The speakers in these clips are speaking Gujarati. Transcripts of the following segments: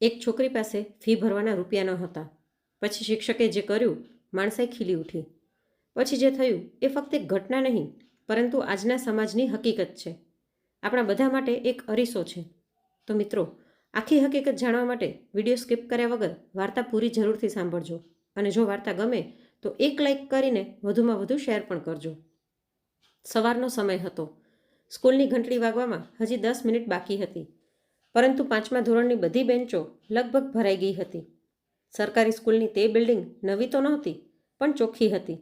એક છોકરી પાસે ફી ભરવાના રૂપિયા ન હતા પછી શિક્ષકે જે કર્યું, માણસાઈ ખીલી ઉઠી. પછી જે થયું, એ ફક્ત એક ઘટના નહીં, પરંતુ આજના સમાજની હકીકત છે. આપણા બધા માટે એક અરીસો છે. તો મિત્રો, આખી હકીકત જાણવા માટે વીડિયો સ્કીપ કર્યા વગર વાર્તા પૂરી જરૂરથી સાંભળજો. અને જો વાર્તા ગમે, તો એક લાઈક કરીને વધુમાં વધુ શેર પણ કરજો. સવારનો સમય હતો. સ્કૂલની ઘંટડી વાગવામાં હજી દસ મિનિટ બાકી હતી. પરંતુ પાંચમા ધોરણની બધી બેન્ચો લગભગ ભરાઈ ગઈ હતી. સરકારી સ્કૂલની તે બિલ્ડિંગ નવી તો નહોતી, પણ ચોખ્ખી હતી.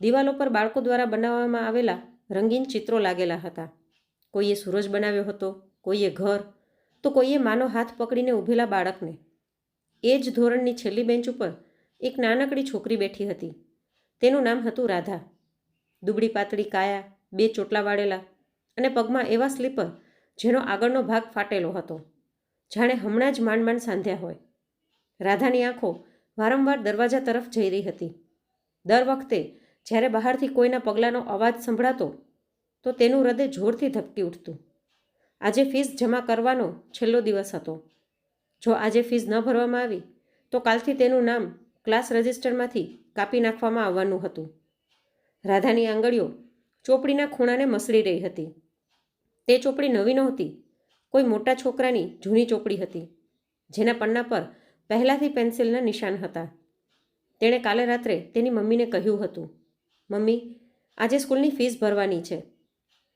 દિવાલો પર બાળકો દ્વારા બનાવવામાં આવેલા રંગીન ચિત્રો લાગેલા હતા. કોઈએ સૂરજ બનાવ્યો હતો, કોઈએ ઘર, તો કોઈએ માનો હાથ પકડીને ઊભેલા બાળકને. એ જ ધોરણની છેલ્લી બેન્ચ ઉપર એક નાનકડી છોકરી બેઠી હતી. તેનું નામ હતું રાધા. દુબળી પાતળી કાયા, બે ચોટલા વાળેલા અને પગમાં એવા સ્લીપર જેનો આગળનો ભાગ ફાટેલો હતો. જાણે હમણાં જ માંડ માંડ સાંધ્યા હોય. રાધાની આંખો વારંવાર દરવાજા તરફ જઈ રહી હતી. દર વખતે જ્યારે બહારથી કોઈના પગલાંનો અવાજ સંભળાતો, તો તેનું હૃદય જોરથી ધબકી ઉઠતું. આજે ફીસ જમા કરવાનો છેલ્લો દિવસ હતો. જો આજે ફીસ ન ભરવામાં આવી, તો કાલથી તેનું નામ ક્લાસ રજિસ્ટરમાંથી કાપી નાખવામાં આવવાનું હતું. રાધાની આંગળીઓ ચોપડીના ખૂણાને મસળી રહી હતી. તે ચોપડી નવી નહોતી. કોઈ મોટા છોકરાની જૂની ચોપડી હતી, જેના પન્ના પર પહેલાંથી પેન્સિલના નિશાન હતા. તેણે કાલે રાત્રે તેની મમ્મીને કહ્યું હતું, મમ્મી, આજે સ્કૂલની ફીસ ભરવાની છે.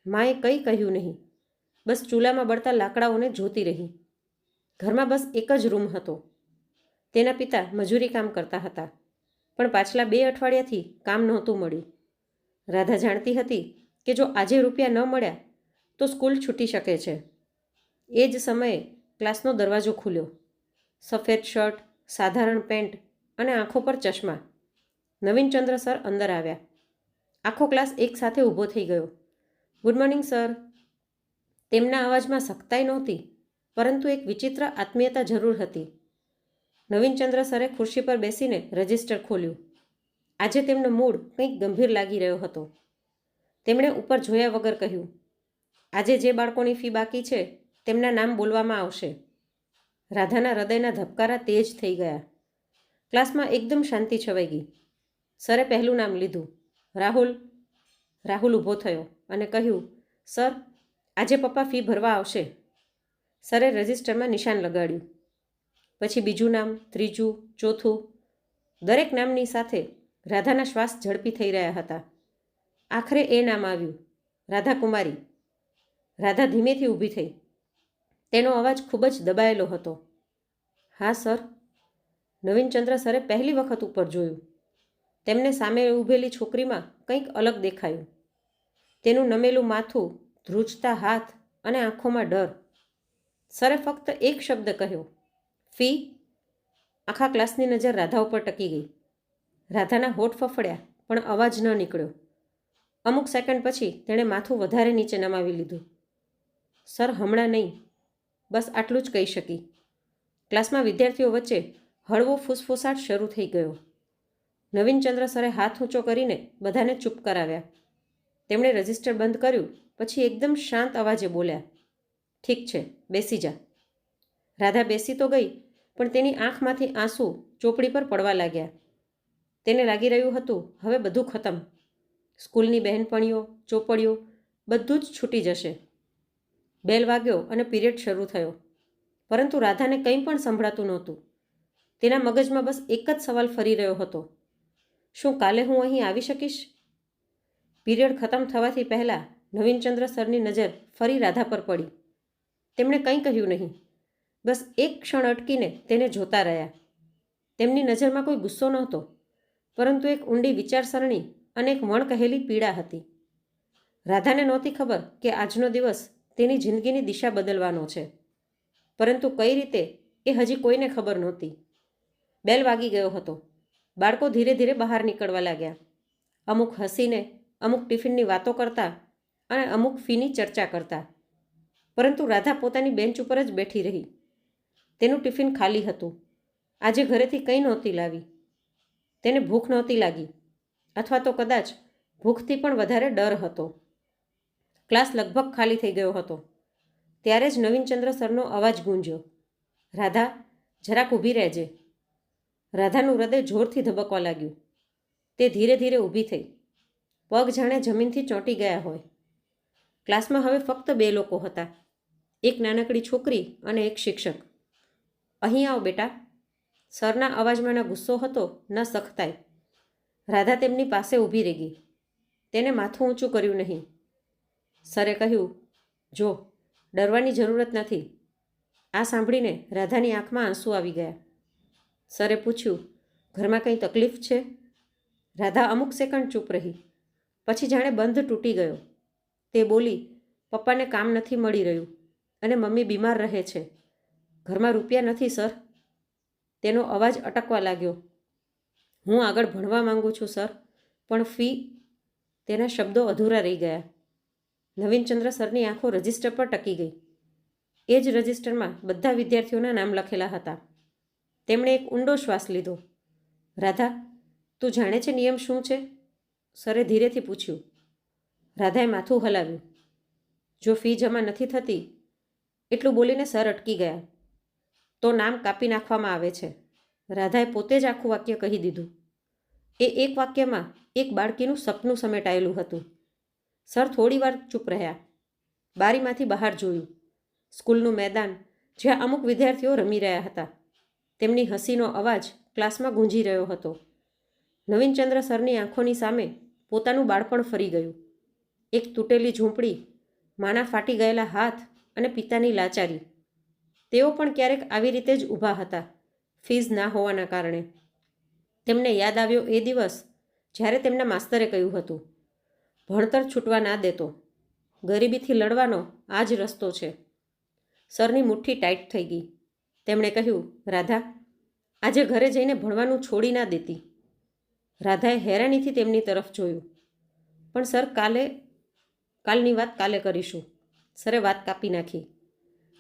માએ કંઈ કહ્યું નહીં. બસ ચૂલામાં બળતા લાકડાઓને જોતી રહી. ઘરમાં બસ એક જ રૂમ હતો. તેના પિતા મજૂરી કામ કરતા હતા, પણ પાછલા બે અઠવાડિયાથી કામ નહોતું મળ્યું. રાધા જાણતી હતી કે જો આજે રૂપિયા ન મળ્યા તો સ્કૂલ છૂટી શકે છે. એ જ સમયે ક્લાસનો દરવાજો ખુલ્યો. સફેદ શર્ટ, સાધારણ પેન્ટ અને આંખો પર ચશ્મા. નવીનચંદ્ર સર અંદર આવ્યા. આખો ક્લાસ એકસાથે ઊભો થઈ ગયો. Good morning, sir. તેમના અવાજમાં સખ્તાઈ નહોતી, પરંતુ એક વિચિત્ર આત્મીયતા જરૂર હતી. નવીનચંદ્ર સરે ખુરશી પર બેસીને રજિસ્ટર ખોલ્યું. આજે તેમનો મૂડ કંઈક ગંભીર લાગી રહ્યો હતો. તેમણે ઉપર જોયા વગર કહ્યું આજે જે બાળકોની ફી બાકી છે, તેમના નામ બોલવામાં આવશે. રાધાના હૃદયના ધબકારા તેજ થઈ ગયા. ક્લાસમાં એકદમ શાંતિ છવાઈ ગઈ. સરે પહેલું નામ લીધું. રાહુલ. રાહુલ ઊભો થયો અને કહ્યું, સર, આજે પપ્પા ફી ભરવા આવશે. સરે રજિસ્ટરમાં નિશાન લગાડ્યું. પછી બીજું નામ, ત્રીજું, ચોથું, દરેક નામની સાથે રાધાના શ્વાસ ઝડપી થઈ રહ્યા હતા. આખરે એ નામ આવ્યું. રાધા કુમારી રાધા ધીમેથી ઊભી થઈ. તેનો અવાજ ખૂબ જ દબાયેલો હતો. હા, સર. નવીનચંદ્ર સરે પહેલી વખત ઉપર જોયું. તેમને સામે ઊભેલી છોકરીમાં કંઈક અલગ દેખાયું. તેનું નમેલું માથું, ધ્રુજતા હાથ અને આંખોમાં ડર. સરે ફક્ત એક શબ્દ કહ્યો. ફી. આખા ક્લાસની નજર રાધા ઉપર ટકી ગઈ. રાધાના હોઠ ફફડ્યા, પણ અવાજ ન નીકળ્યો. અમુક સેકન્ડ પછી તેણે માથું વધારે નીચે નમાવી લીધું. સર, હમણાં નહીં. બસ આટલું જ કહી શકી. ક્લાસમાં વિદ્યાર્થીઓ વચ્ચે હળવો ફૂસફૂસાટ શરૂ થઈ ગયો. નવીનચંદ્ર સરે હાથ ઊંચો કરીને બધાને ચૂપ કરાવ્યા. તેમણે રજિસ્ટર બંધ કર્યું, પછી એકદમ શાંત અવાજે બોલ્યા, ઠીક છે, બેસી જા. રાધા બેસી તો ગઈ, પણ તેની આંખમાંથી આંસુ ચોપડી પર પડવા લાગ્યા. તેને લાગી રહ્યું હતું, હવે બધું ખતમ. સ્કૂલની બહેનપણીઓ, ચોપડીઓ બધું જ છૂટી જશે. બેલ વાગ્યો અને પીરિયડ શરૂ થયો. પરંતુ રાધાને કંઈ પણ સંભળાતું નહોતું. તેના મગજમાં બસ એક જ સવાલ ફરી રહ્યો હતો. શું કાલે હું અહીં આવી શકીશ? પીરિયડ ખતમ થવાથી પહેલાં નવીનચંદ્ર સરની નજર ફરી રાધા પર પડી. તેમણે કંઈ કહ્યું નહીં. બસ એક ક્ષણ અટકીને તેને જોતા રહ્યા. તેમની નજરમાં કોઈ ગુસ્સો નહોતો, પરંતુ એક ઊંડી વિચારસરણી અને એક વણ કહેલી પીડા હતી. રાધાને નહોતી ખબર કે આજનો દિવસ તેની જિંદગીની દિશા બદલવાનો છે. પરંતુ કઈ રીતે એ હજી કોઈને ખબર નહોતી. બેલ વાગી ગયો હતો. બાળકો ધીરે ધીરે બહાર નીકળવા લાગ્યા. અમુક હસીને, અમુક ટિફિનની વાતો કરતા અને અમુક ફીની ચર્ચા કરતા. પરંતુ રાધા પોતાની બેન્ચ ઉપર જ બેઠી રહી. તેનું ટિફિન ખાલી હતું. આજે ઘરેથી કંઈ નહોતી લાવી. તેને ભૂખ નહોતી લાગી. અથવા તો કદાચ ભૂખથી પણ વધારે ડર હતો. ક્લાસ લગભગ ખાલી થઈ ગયો હતો. ત્યારે જ નવીનચંદ્ર સરનો અવાજ ગુંજ્યો. રાધા, જરાક ઊભી રહેજે. રાધાનું હૃદય જોરથી ધબકવા લાગ્યું. તે ધીરે ધીરે ઊભી થઈ. પગ જાણે જમીનથી ચોંટી ગયા હોય. ક્લાસમાં હવે ફક્ત બે લોકો હતા. એક નાનકડી છોકરી અને એક શિક્ષક. અહીં આવો બેટા. સરના અવાજમાં ન ગુસ્સો હતો, ન સખતાઈ. રાધા તેમની પાસે ઊભી રહી ગઈ. તેને માથું ઊંચું કર્યું નહીં. સરે કહ્યું, જો, ડરવાની જરૂરત નથી. આ સાંભળીને રાધાની આંખમાં આંસુ આવી ગયા. સરે પૂછ્યું, ઘરમાં કંઈ તકલીફ છે? રાધા અમુક સેકન્ડ ચૂપ રહી. પછી જાણે બંધ તૂટી ગયો. તે બોલી, પપ્પાને કામ નથી મળી રહ્યું અને મમ્મી બીમાર રહે છે. ઘરમાં રૂપિયા નથી, સર. તેનો અવાજ અટકવા લાગ્યો. હું આગળ ભણવા માંગુ છું, સર, પણ ફી, તેના શબ્દો અધૂરા રહી ગયા. નવીનચંદ્ર સરની આંખો રજિસ્ટર પર ટકી ગઈ. એ જ રજિસ્ટરમાં બધા વિદ્યાર્થીઓના નામ લખેલા હતા. તેમણે એક ઊંડો શ્વાસ લીધો. રાધા, તું જાણે છે નિયમ શું છે? સરે ધીરેથી પૂછ્યું. રાધાએ માથું હલાવ્યું. જો ફી જમા નથી થતી, એટલું બોલીને સર અટકી ગયા. તો નામ કાપી નાખવામાં આવે છે. રાધાએ પોતે જ આખું વાક્ય કહી દીધું. એ એક વાક્યમાં એક બાળકીનું સપનું સમેટાયેલું હતું. સર થોડીવાર ચૂપ રહ્યા. બારીમાંથી બહાર જોયું. સ્કૂલનું મેદાન જ્યાં અમુક વિદ્યાર્થીઓ રમી રહ્યા હતા. તેમની હસીનો અવાજ ક્લાસમાં ગુંજી રહ્યો હતો. નવીનચંદ્ર સરની આંખોની સામે પોતાનું બાળપણ ફરી ગયું. એક તૂટેલી ઝૂંપડી, માના ફાટી ગયેલા હાથ અને પિતાની લાચારી. તેઓ પણ ક્યારેક આવી રીતે જ ઊભા હતા, ફીઝ ના હોવાના કારણે. તેમને યાદ આવ્યો એ દિવસ જ્યારે તેમના માસ્તરે કહ્યું હતું ભણતર છૂટવા ના દેતો. ગરીબીથી લડવાનો આ જ રસ્તો છે. સરની મુઠ્ઠી ટાઈટ થઈ ગઈ. તેમણે કહ્યું, રાધા, આજે ઘરે જઈને ભણવાનું છોડી ના દેતી. રાધાએ હેરાનીથી તેમની તરફ જોયું. પણ સર, કાલે, કાલની વાત કાલે કરીશું. સરે વાત કાપી નાખી.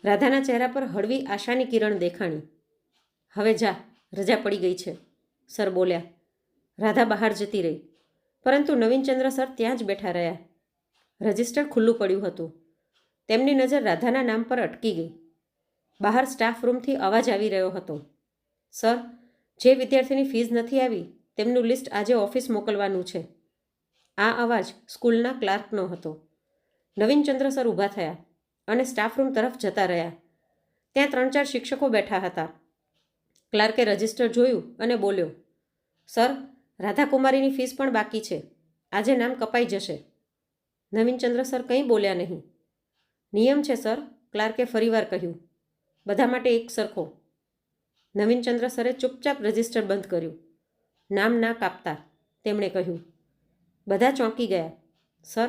રાધાના ચહેરા પર હળવી આશાની કિરણ દેખાણી. હવે જા, રજા પડી ગઈ છે. સર બોલ્યા. રાધા બહાર જતી રહી. પરંતુ નવીનચંદ્ર સર ત્યાં જ બેઠા રહ્યા. રજિસ્ટર ખુલ્લું પડ્યું હતું. તેમની નજર રાધાના નામ પર અટકી ગઈ. બહાર સ્ટાફ રૂમથી અવાજ આવી રહ્યો હતો. સર, જે વિદ્યાર્થીની ફીઝ નથી આવી, તેમનું લિસ્ટ આજે ઓફિસ મોકલવાનું છે. આ અવાજ સ્કૂલના ક્લાર્કનો હતો. નવીનચંદ્ર સર ઊભા થયા અને સ્ટાફ રૂમ તરફ જતા રહ્યા. ત્યાં ત્રણ ચાર શિક્ષકો બેઠા હતા. ક્લાર્કે રજિસ્ટર જોયું અને બોલ્યો, સર રાધાકુમારીની ફીસ પણ બાકી છે. આજે નામ કપાઈ જશે. નવીનચંદ્ર સર કંઈ બોલ્યા નહીં. નિયમ છે, સર, ક્લાર્કે ફરીવાર કહ્યું. બધા માટે એક સરખો. નવીનચંદ્ર સરે ચૂપચાપ રજિસ્ટર બંધ કર્યું. નામ ના કાપતા તેમણે કહ્યું. બધા ચોંકી ગયા. સર,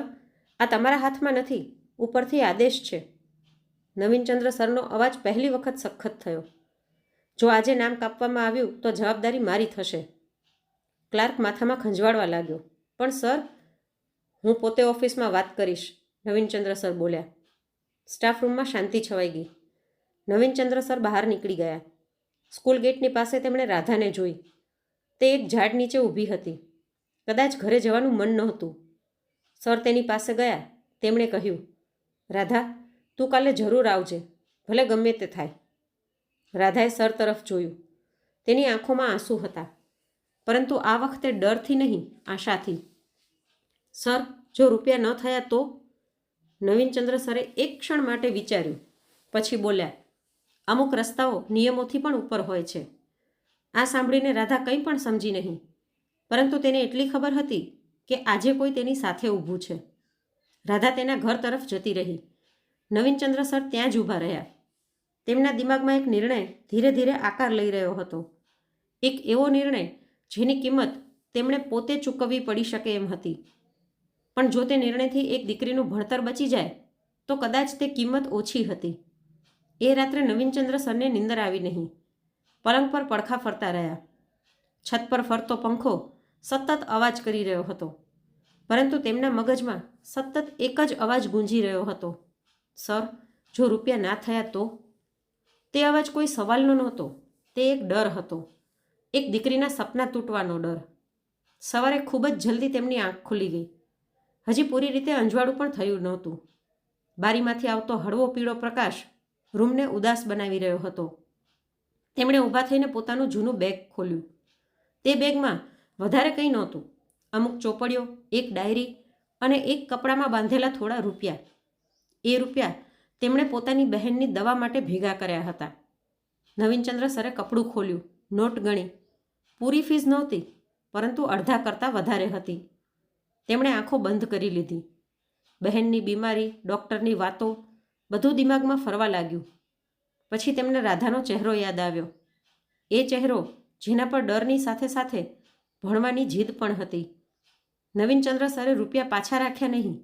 આ તમારા હાથમાં નથી. ઉપરથી આદેશ છે. નવીનચંદ્ર સરનો અવાજ પહેલી વખત સખત થયો. જો આજે નામ કાપવામાં આવ્યું તો જવાબદારી મારી થશે. ક્લાર્ક માથામાં ખંજવાળવા લાગ્યો. પણ સર, હું પોતે ઓફિસમાં વાત કરીશ, નવીનચંદ્ર સર બોલ્યા. સ્ટાફ રૂમમાં શાંતિ છવાઈ ગઈ. નવીનચંદ્ર સર બહાર નીકળી ગયા. સ્કૂલ ગેટની પાસે તેમણે રાધાને જોઈ. તે એક ઝાડ નીચે ઊભી હતી. કદાચ ઘરે જવાનું મન નહોતું. સર તેની પાસે ગયા. તેમણે કહ્યું, રાધા, તું કાલે જરૂર આવજે. ભલે ગમે તે થાય. રાધાએ સર તરફ જોયું. તેની આંખોમાં આંસુ હતા. પરંતુ આ વખતે ડરથી નહીં, આશાથી. સર, જો રૂપિયા ન થયા તો? નવીનચંદ્ર સરે એક ક્ષણ માટે વિચાર્યું, પછી બોલ્યા, અમુક રસ્તાઓ નિયમોથી પણ ઉપર હોય છે. આ સાંભળીને રાધા કંઈ પણ સમજી નહીં. પરંતુ તેને એટલી ખબર હતી કે આજે કોઈ તેની સાથે ઊભું છે. રાધા તેના ઘર તરફ જતી રહી. નવીનચંદ્ર સર ત્યાં જ ઊભા રહ્યા. તેમના દિમાગમાં એક નિર્ણય ધીરે ધીરે આકાર લઈ રહ્યો હતો. એક એવો નિર્ણય જેની કિંમત તેમણે પોતે ચૂકવવી પડી શકે એમ હતી. પણ જો તે નિર્ણયથી એક દીકરીનું ભણતર બચી જાય, તો કદાચ તે કિંમત ઓછી હતી. એ રાત્રે નવીનચંદ્ર સરને નિંદર આવી નહીં. પલંગ પર પડખા ફરતા રહ્યા. છત પર ફરતો પંખો સતત અવાજ કરી રહ્યો હતો. પરંતુ તેમના મગજમાં સતત એક જ અવાજ ગુંજી રહ્યો હતો. સર, જો રૂપિયા ના થયા તો? તે અવાજ કોઈ સવાલનો નહોતો, તે એક ડર હતો. એક દીકરીના સપના તૂટવાનો ડર. સવારે ખૂબ જ જલ્દી તેમની આંખ ખુલી ગઈ. હજી પૂરી રીતે અંજવાળું પણ થયું નહોતું. બારીમાંથી આવતો હળવો પીળો પ્રકાશ રૂમને ઉદાસ બનાવી રહ્યો હતો. તેમણે ઊભા થઈને પોતાનું જૂનું બેગ ખોલ્યું. તે બેગમાં વધારે કંઈ નહોતું. અમુક ચોપડીઓ, એક ડાયરી અને એક કપડામાં બાંધેલા થોડા રૂપિયા. એ રૂપિયા તેમણે પોતાની બહેનની દવા માટે ભેગા કર્યા હતા. નવીનચંદ્ર સરે કપડું ખોલ્યું. નોટ ગણી. પૂરી ફીસ નહોતી, પરંતુ અડધા કરતાં વધારે હતી. તેમણે આંખો બંધ કરી લીધી. બહેનની બીમારી, ડૉક્ટરની વાતો, બધું દિમાગમાં ફરવા લાગ્યું. પછી તેમને રાધાનો ચહેરો યાદ આવ્યો. એ ચહેરો જેના પર ડરની સાથે સાથે ભણવાની જીદ પણ હતી. નવીનચંદ્ર સરે રૂપિયા પાછા રાખ્યા નહીં,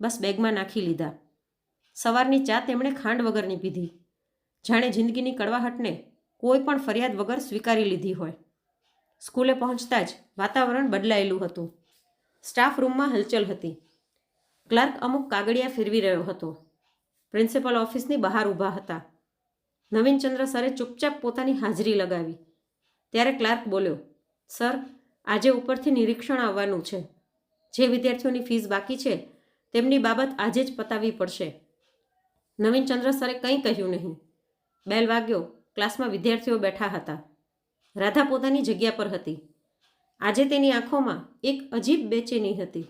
બસ બેગમાં નાખી લીધા. સવારની ચા તેમણે ખાંડ વગરની પીધી. જાણે જિંદગીની કડવાહટને કોઈ પણ ફરિયાદ વગર સ્વીકારી લીધી હોય. સ્કૂલે પહોંચતા જ વાતાવરણ બદલાયેલું હતું. સ્ટાફ રૂમમાં હલચલ હતી. ક્લાર્ક અમુક કાગળિયા ફેરવી રહ્યો હતો. પ્રિન્સિપલ ઓફિસની બહાર ઊભા હતા. નવીનચંદ્ર સરે ચૂપચાપ પોતાની હાજરી લગાવી. ત્યારે ક્લાર્ક બોલ્યો, સર, આજે ઉપરથી નિરીક્ષણ આવવાનું છે. જે વિદ્યાર્થીઓની ફીસ બાકી છે, તેમની બાબત આજે જ પતાવવી પડશે. નવીનચંદ્ર સરે કંઈ કહ્યું નહીં. બેલ વાગ્યો. ક્લાસમાં વિદ્યાર્થીઓ બેઠા હતા. રાધા પોતાની જગ્યા પર હતી. આજે તેની આંખોમાં એક અજીબ બેચેની હતી.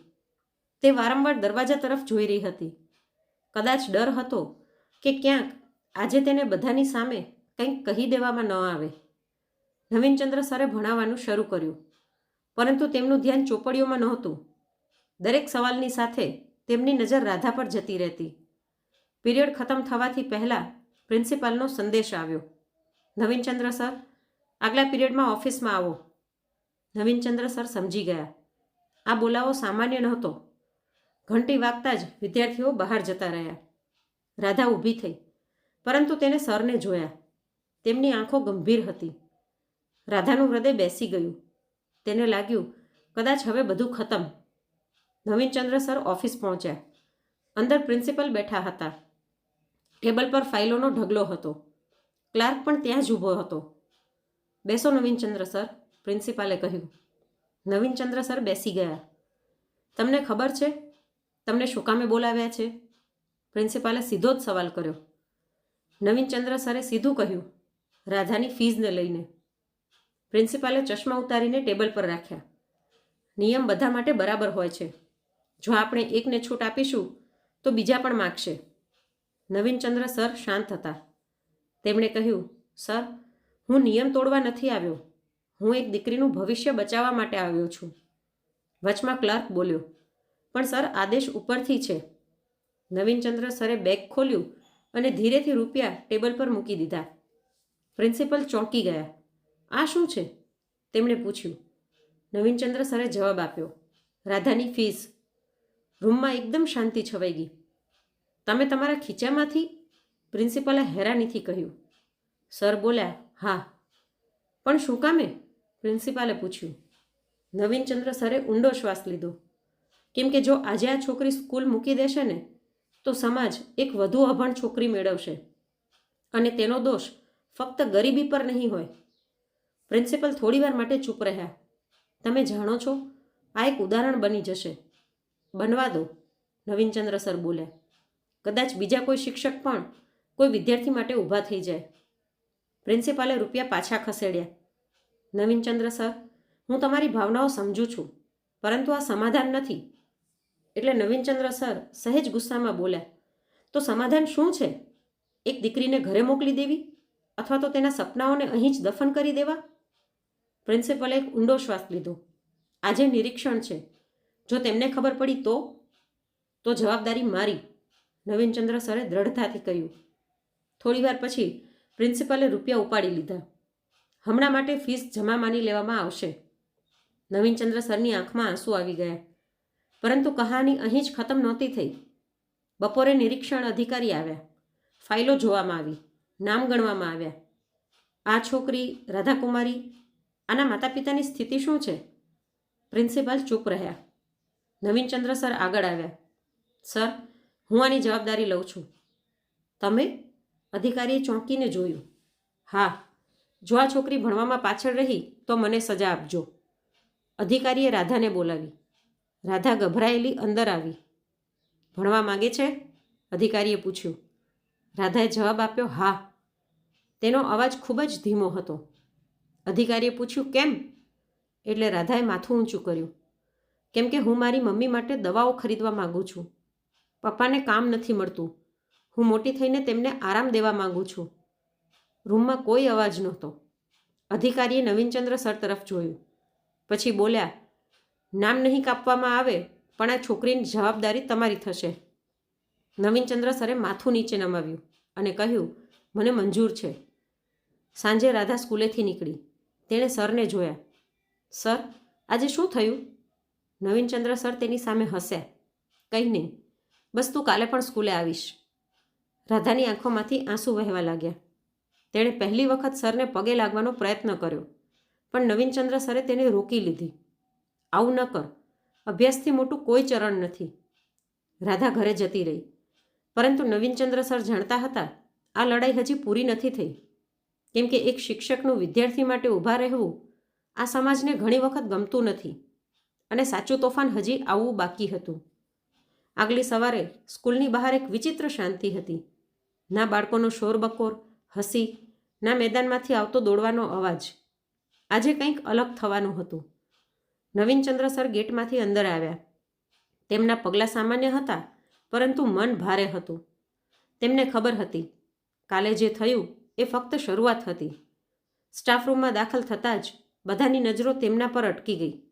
તે વારંવાર દરવાજા તરફ જોઈ રહી હતી. કદાચ ડર હતો કે ક્યાંક આજે તેને બધાની સામે કંઈક કહી દેવામાં ન આવે. નવીનચંદ્ર સરે ભણાવવાનું શરૂ કર્યું, પરંતુ તેમનું ધ્યાન ચોપડીઓમાં નહોતું. દરેક સવાલની સાથે તેમની નજર રાધા પર જતી રહેતી. પીરિયડ ખતમ થવાથી પહેલાં પ્રિન્સિપાલનો સંદેશ આવ્યો. નવીનચંદ્ર સર આગલા પીરિયડમાં ઓફિસમાં આવો. નવીનચંદ્ર સર સમજી ગયા. આ બોલાવો સામાન્ય નહોતો. ઘંટી વાગતા જ વિદ્યાર્થીઓ બહાર જતા રહ્યા. રાધા ઊભી થઈ, પરંતુ તેને સરને જોયા. તેમની આંખો ગંભીર હતી. રાધાનું હૃદય બેસી ગયું. તેને લાગ્યું, કદાચ હવે બધું ખતમ. નવીનચંદ્ર સર ઓફિસ પહોંચ્યા. અંદર પ્રિન્સિપલ બેઠા હતા. ટેબલ પર ફાઇલોનો ઢગલો હતો. ક્લાર્ક પણ ત્યાં જ ઊભો હતો. બેસો નવીનચંદ્ર સર. પ્રિન્સિપાલે કહ્યું. નવીનચંદ્ર સર, બેસી ગયા. તમને ખબર છે? તમને શું કામે બોલાવ્યા છે? પ્રિન્સિપાલે સીધો જ સવાલ કર્યો. નવીનચંદ્ર સરે સીધું કહ્યું રાધાની ફીઝને લઈને. પ્રિન્સિપાલે ચશ્મા ઉતારીને ટેબલ પર રાખ્યા. નિયમ બધા માટે બરાબર હોય છે. જો આપણે એકને છૂટ આપીશું, તો બીજા પણ માગશે. નવીનચંદ્ર સર, શાંત હતા. તેમણે કહ્યું, સર હું નિયમ તોડવા નથી આવ્યો. હું એક દીકરીનું ભવિષ્ય બચાવવા માટે આવ્યો છું. વચમાં ક્લાર્ક બોલ્યો, પણ સર, આદેશ ઉપરથી છે. નવીનચંદ્ર સરે બેગ ખોલ્યું અને ધીરેથી રૂપિયા ટેબલ પર મૂકી દીધા. પ્રિન્સિપલ ચોંકી ગયા. આ શું છે? તેમણે પૂછ્યું. નવીનચંદ્ર સરે જવાબ આપ્યો, રાધાની ફીસ. રૂમમાં એકદમ શાંતિ છવાઈ ગઈ. તમે તમારા ખીચામાંથી? પ્રિન્સિપલે હેરાનીથી કહ્યું. સર બોલ્યા, હા. પણ શું કામે? પ્રિન્સિપાલે પૂછ્યું. નવીનચંદ્ર સરે ઊંડો શ્વાસ લીધો. કેમ કે જો આજે આ છોકરી સ્કૂલ મૂકી દેશે ને, તો સમાજ એક વધુ અભણ છોકરી મેળવશે. અને તેનો દોષ ફક્ત ગરીબી પર નહીં હોય. પ્રિન્સિપલ થોડીવાર માટે ચૂપ રહ્યા. તમે જાણો છો, આ એક ઉદાહરણ બની જશે. બનવા દો, નવીનચંદ્ર સર બોલ્યા. કદાચ બીજા કોઈ શિક્ષક પણ કોઈ વિદ્યાર્થી માટે ઊભા થઈ જાય. પ્રિન્સિપાલે રૂપિયા પાછા ખસેડ્યા. નવીનચંદ્ર સર, હું તમારી ભાવનાઓ સમજું છું, પરંતુ આ સમાધાન નથી. એટલે નવીનચંદ્ર સર સહેજ ગુસ્સામાં બોલ્યા, તો સમાધાન શું છે? એક દીકરીને ઘરે મોકલી દેવી અથવા તો તેના સપનાઓને અહીં જ દફન કરી દેવા? પ્રિન્સિપલે એક ઊંડો શ્વાસ લીધો. આજે નિરીક્ષણ છે. જો તેમને ખબર પડી તો? તો જવાબદારી મારી નવીનચંદ્ર સરે દ્રઢતાથી કહ્યું. થોડીવાર પછી પ્રિન્સિપલે રૂપિયા ઉપાડી લીધા. હમણાં માટે ફીસ જમા માની લેવામાં આવશે. નવીનચંદ્ર સરની આંખમાં આંસુ આવી ગયા. પરંતુ કહાની અહીં જ ખતમ નહોતી થઈ. બપોરે નિરીક્ષણ અધિકારી આવ્યા. ફાઇલો જોવામાં આવી. નામ ગણવામાં આવ્યા. આ છોકરી રાધાકુમારી, આના માતા પિતાની સ્થિતિ શું છે? પ્રિન્સિપાલ ચૂપ રહ્યા. નવીનચંદ્ર સર આગળ આવ્યા. સર, હું આની જવાબદારી લઉં છું. તમે અધિકારીએ ચોંકીને જોયું. હા, જો આ છોકરી ભણવામાં પાછળ રહી, તો મને સજા આપજો. અધિકારીએ રાધાને બોલાવી. રાધા ગભરાયેલી અંદર આવી. ભણવા માગે છે? અધિકારીએ પૂછ્યું. રાધાએ જવાબ આપ્યો, હા. તેનો અવાજ ખૂબ જ ધીમો હતો. અધિકારીએ પૂછ્યું, કેમ? એટલે રાધાએ માથું ઊંચું કર્યું. કેમ કે હું મારી મમ્મી માટે દવાઓ ખરીદવા માગું છું. પપ્પાને કામ નથી મળતું. હું મોટી થઈને તેમને આરામ દેવા માગું છું. રૂમમાં કોઈ અવાજ નહોતો. અધિકારીએ નવીનચંદ્ર સર તરફ જોયું. પછી બોલ્યા, નામ નહીં કાપવામાં આવે, પણ આ છોકરીની જવાબદારી તમારી થશે. નવીનચંદ્ર સરે માથું નીચે નમાવ્યું અને કહ્યું, મને મંજૂર છે. સાંજે રાધા સ્કૂલેથી નીકળી. તેણે સરને જોયા. સર, આજે શું થયું? નવીનચંદ્ર સર તેની સામે હસ્યા. કંઈ નહીં. બસ તું કાલે પણ સ્કૂલે આવીશ. રાધાની આંખોમાંથી આંસુ વહેવા લાગ્યા. તેણે પહેલી વખત સરને પગે લાગવાનો પ્રયત્ન કર્યો, પણ નવીનચંદ્ર સરે તેને રોકી લીધી. આવું ન કર, અભ્યાસથી મોટું કોઈ ચરણ નથી. રાધા ઘરે જતી રહી. પરંતુ નવીનચંદ્ર સર જાણતા હતા, આ લડાઈ હજી પૂરી નથી થઈ. કેમ કે એક શિક્ષકનું વિદ્યાર્થી માટે ઊભા રહેવું આ સમાજને ઘણી વખત ગમતું નથી. અને સાચું તોફાન હજી આવવું બાકી હતું. આગલી સવારે સ્કૂલની બહાર એક વિચિત્ર શાંતિ હતી. ના બાળકોનો શોરબકોર હસી, ના મેદાનમાંથી આવતો દોડવાનો અવાજ. આજે કંઈક અલગ થવાનું હતું. નવીનચંદ્ર સર ગેટમાંથી અંદર આવ્યા. તેમના પગલાં સામાન્ય હતા, પરંતુ મન ભારે હતું. તેમને ખબર હતી. કાલે જે થયું, એ ફક્ત શરૂઆત હતી. સ્ટાફ રૂમમાં દાખલ થતાં જ બધાની નજરો તેમના પર અટકી ગઈ.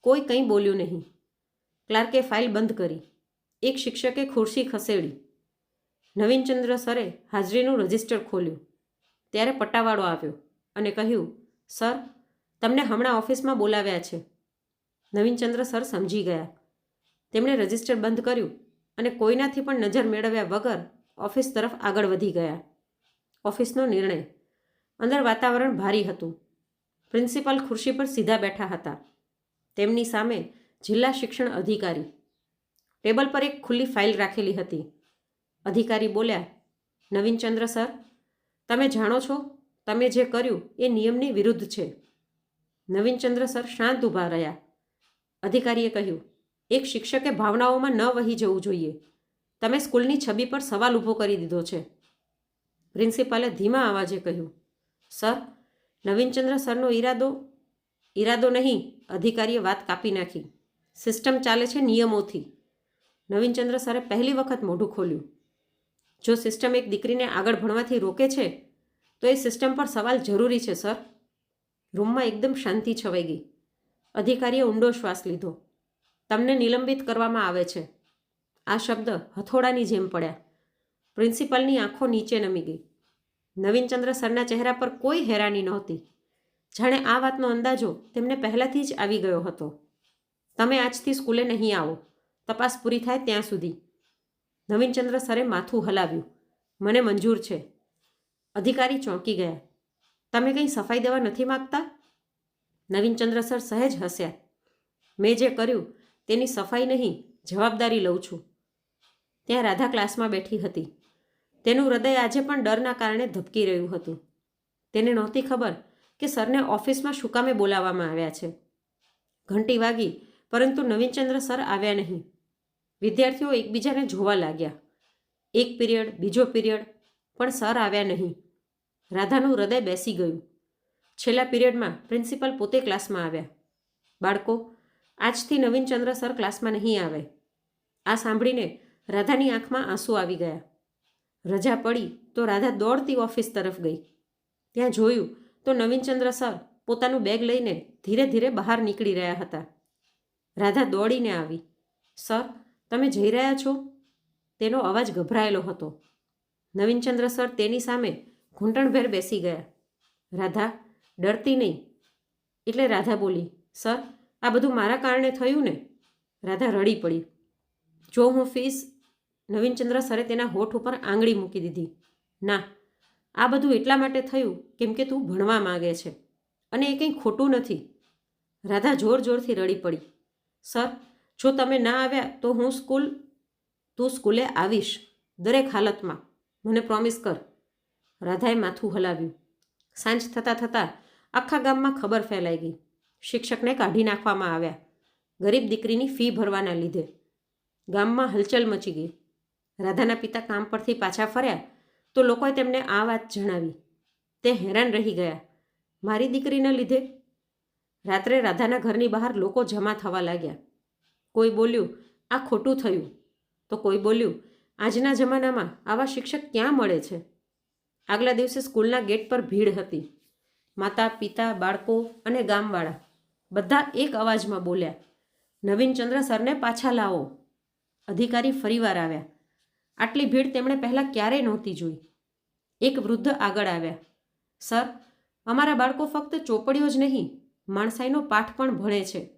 કોઈ કંઈ બોલ્યું નહીં. ક્લાર્કે ફાઇલ બંધ કરી. એક શિક્ષકે ખુરશી ખસેડી. નવીનચંદ્ર સરે હાજરીનું રજિસ્ટર ખોલ્યું. ત્યારે પટ્ટાવાળો આવ્યો અને કહ્યું, સર, તમને હમણાં ઓફિસમાં બોલાવ્યા છે. નવીનચંદ્ર સર સમજી ગયા. તેમણે રજિસ્ટર બંધ કર્યું અને કોઈનાથી પણ નજર મેળવ્યા વગર ઓફિસ તરફ આગળ વધી ગયા. ઓફિસનો નિર્ણય. અંદર વાતાવરણ ભારી હતું. પ્રિન્સિપાલ ખુરશી પર સીધા બેઠા હતા. તેમની સામે જિલ્લા શિક્ષણ અધિકારી. ટેબલ પર એક ખુલ્લી ફાઇલ રાખેલી હતી. અધિકારી બોલ્યા નવીનચંદ્ર સર, તમે જાણો છો, તમે જે કર્યું એ નિયમની વિરુદ્ધ છે. નવીનચંદ્ર સર શાંત ઊભા રહ્યા. અધિકારીએ કહ્યું, એક શિક્ષકે ભાવનાઓમાં ન વહી જવું જોઈએ. તમે સ્કૂલની છબી પર સવાલ ઊભો કરી દીધો છે. પ્રિન્સિપાલે ધીમા અવાજે કહ્યું, સર નવીનચંદ્ર સરનો ઈરાદો ઈરાદો નહીં, અધિકારીએ વાત કાપી નાખી. સિસ્ટમ ચાલે છે નિયમોથી. નવીનચંદ્ર સરે પહેલી વખત મોઢું ખોલ્યું. જો સિસ્ટમ એક દીકરીને આગળ ભણવાથી રોકે છે, તો એ સિસ્ટમ પર સવાલ જરૂરી છે સર રૂમમાં એકદમ શાંતિ છવાઈ ગઈ. અધિકારીએ ઊંડો શ્વાસ લીધો. તમને નિલંબિત કરવામાં આવે છે. આ શબ્દ હથોડાની જેમ પડ્યા. પ્રિન્સિપલની આંખો નીચે નમી ગઈ. નવીનચંદ્ર સરના ચહેરા પર કોઈ હેરાની નહોતી. જાણે આ વાતનો અંદાજો તેમને પહેલાંથી જ આવી ગયો હતો. તમે આજથી સ્કૂલે નહીં આવો. તપાસ પૂરી થાય ત્યાં સુધી. નવીનચંદ્ર સરે માથું હલાવ્યું. મને મંજૂર છે. અધિકારી ચોંકી ગયા. તમે કંઈ સફાઈ દેવા નથી માગતા? નવીનચંદ્ર સર સહેજ હસ્યા. મેં જે કર્યું તેની સફાઈ નહીં, જવાબદારી લઉં છું. ત્યાં રાધા ક્લાસમાં બેઠી હતી. તેનું હૃદય આજે પણ ડરના કારણે ધબકી રહ્યું હતું. તેને નહોતી ખબર કે સરને ઓફિસમાં શું કામે બોલાવવામાં આવ્યા છે. ઘંટી વાગી, પરંતુ નવીનચંદ્ર સર આવ્યા નહીં. વિદ્યાર્થીઓ એકબીજાને જોવા લાગ્યા. એક પિરિયડ, બીજો પિરિયડ પણ સર આવ્યા નહીં. રાધાનું હૃદય બેસી ગયું. છેલ્લા પિરિયડમાં પ્રિન્સિપલ પોતે ક્લાસમાં આવ્યા. બાળકો, આજથી નવીનચંદ્ર સર ક્લાસમાં નહીં આવે. આ સાંભળીને રાધાની આંખમાં આંસુ આવી ગયા. રજા પડી તો રાધા દોડતી ઓફિસ તરફ ગઈ. ત્યાં જોયું તો નવીનચંદ્ર સર પોતાનું બેગ લઈને ધીરે ધીરે બહાર નીકળી રહ્યા હતા. રાધા દોડીને આવી. સર તમે જઈ રહ્યા છો? તેનો અવાજ ગભરાયેલો હતો. નવીનચંદ્ર સર તેની સામે ઘૂંટણભેર બેસી ગયા. રાધા, ડરતી નહીં. એટલે રાધા બોલી, સર, આ બધું મારા કારણે થયું ને? રાધા રડી પડી. જો હું ફીસ નવીનચંદ્ર સરે તેના હોઠ ઉપર આંગળી મૂકી દીધી. ના, આ બધું એટલા માટે થયું કેમ કે તું ભણવા માગે છે અને એ કંઈ ખોટું નથી. રાધા જોર જોરથી રડી પડી. સર જો તમે ના આવ્યા તો હું સ્કૂલ, તું સ્કૂલે આવીશ, દરેક હાલતમાં. મને પ્રોમિસ કર. રાધાએ માથું હલાવ્યું. સાંજ થતાં થતાં આખા ગામમાં ખબર ફેલાઈ ગઈ. શિક્ષકને કાઢી નાખવામાં આવ્યા. ગરીબ દીકરીની ફી ભરવાના લીધે. ગામમાં હલચલ મચી ગઈ. રાધાના પિતા કામ પરથી પાછા ફર્યા તો લોકોએ તેમને આ વાત જણાવી. તે હેરાન રહી ગયા. મારી દીકરીના લીધે? રાત્રે રાધાના ઘરની બહાર લોકો જમા થવા લાગ્યા. કોઈ બોલ્યું, આ ખોટું થયું. તો કોઈ બોલ્યું, આજના જમાનામાં આવા શિક્ષક ક્યાં મળે છે? આગલા દિવસે સ્કૂલના ગેટ પર ભીડ હતી. માતા, પિતા, બાળકો અને ગામવાળા બધા એક અવાજમાં બોલ્યા નવીનચંદ્ર સરને પાછા લાવો. અધિકારી ફરીવાર આવ્યા. આટલી ભીડ તેમણે પહેલાં ક્યારેય નહોતી જોઈ. એક વૃદ્ધ આગળ આવ્યા, સર, અમારા બાળકો ફક્ત ચોપડીઓ જ નહીં, માણસાઈનો પાઠ પણ ભણે છે.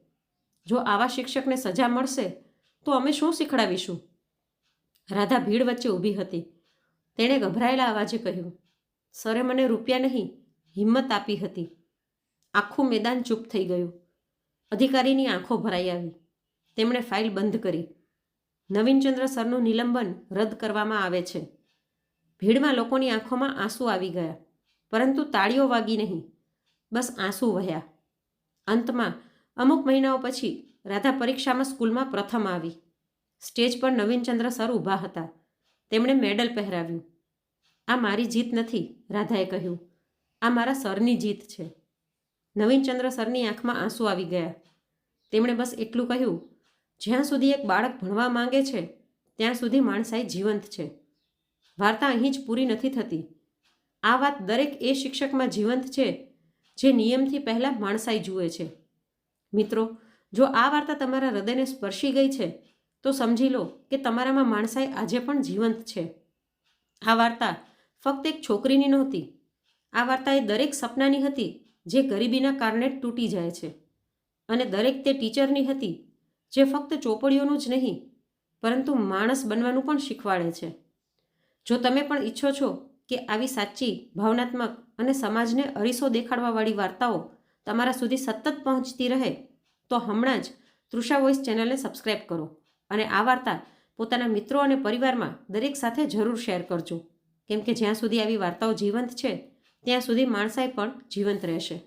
જો આવા શિક્ષકને સજા મળશે, તો અમે શું શીખડાવીશું? રાધા ભીડ વચ્ચે ઊભી હતી. તેણે ગભરાયેલા અવાજે કહ્યું, સરે, મને રૂપિયા નહીં, હિંમત આપી હતી. આખું મેદાન ચૂપ થઈ ગયું. અધિકારીની આંખો ભરાઈ આવી. તેમણે ફાઇલ બંધ કરી. નવીનચંદ્ર સરનું નિલંબન રદ કરવામાં આવે છે. ભીડમાં લોકોની આંખોમાં આંસુ આવી ગયા, પરંતુ તાળીઓ વાગી નહીં. બસ આંસુ વહ્યા. અંતમાં અમુક મહિનાઓ પછી રાધા પરીક્ષામાં સ્કૂલમાં પ્રથમ આવી. સ્ટેજ પર નવીનચંદ્ર સર ઊભા હતા. તેમણે મેડલ પહેરાવ્યું. આ મારી જીત નથી, રાધાએ કહ્યું. આ મારા સરની જીત છે. નવીનચંદ્ર સરની આંખમાં આંસુ આવી ગયા. તેમણે બસ એટલું કહ્યું, જ્યાં સુધી એક બાળક ભણવા માંગે છે, ત્યાં સુધી માણસાઈ જીવંત છે. વાર્તા અહીં જ પૂરી નથી થતી. આ વાત દરેક એ શિક્ષકમાં જીવંત છે, જે નિયમથી પહેલાં માણસાઈ જુએ છે. મિત્રો, જો આ વાર્તા તમારા હૃદયને સ્પર્શી ગઈ છે, તો સમજી લો કે તમારામાં માણસાઈ આજે પણ જીવંત છે. આ વાર્તા ફક્ત એક છોકરીની નહોતી. આ વાર્તા એ દરેક સપનાની હતી જે ગરીબીના કારણે તૂટી જાય છે અને દરેક તે ટીચરની હતી જે ફક્ત ચોપડીઓનું જ નહીં, પરંતુ માણસ બનવાનું પણ શીખવાડે છે. જો તમે પણ ઈચ્છો છો કે આવી સાચી, ભાવનાત્મક અને સમાજને અરીસો દેખાડવાવાળી વાર્તાઓ તમારા સુધી સતત પહોંચતી રહે, તો હમણાં જ તૃષા વોઇસ ચેનલને સબસ્ક્રાઇબ કરો અને આ વાર્તા પોતાના મિત્રો અને પરિવારમાં દરેક સાથે જરૂર શેર કરજો. કેમ કે જ્યાં સુધી આવી વાર્તાઓ જીવંત છે, ત્યાં સુધી માણસાઈ પણ જીવંત રહેશે.